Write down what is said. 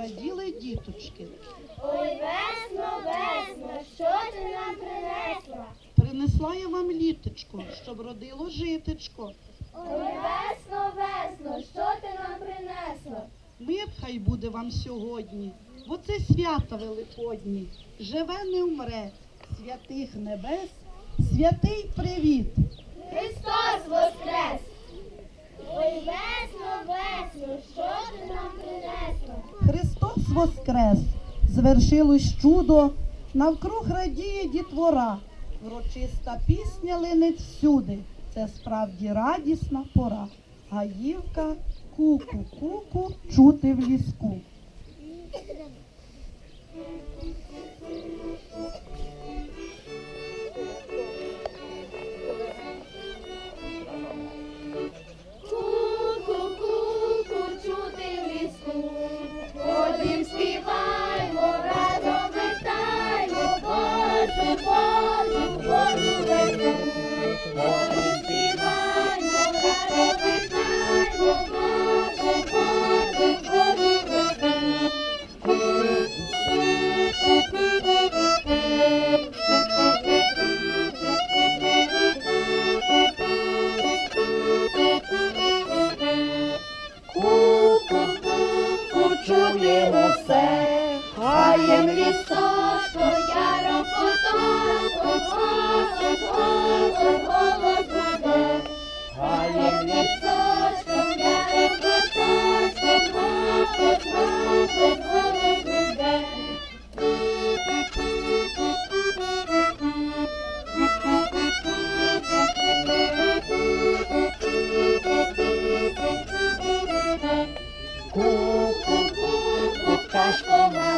раділи діточки. Ой, весно, весно, що ти нам принесла? Принесла я вам літочко, щоб родило житечко. Ой, весно, весно, що ти нам принесла? Мир хай буде вам сьогодні, бо це свято Великодні. Живе не вмре, святих небес, святий привіт. Христос воскрес! Ой, весно, весно, що ти нам принесла? Воскрес, звершилось чудо, навкруг радіє дітвора. Врочиста пісня линить всюди. Це справді радісна пора. Гаївка, куку, куку, чути в ліску. Taş kolay.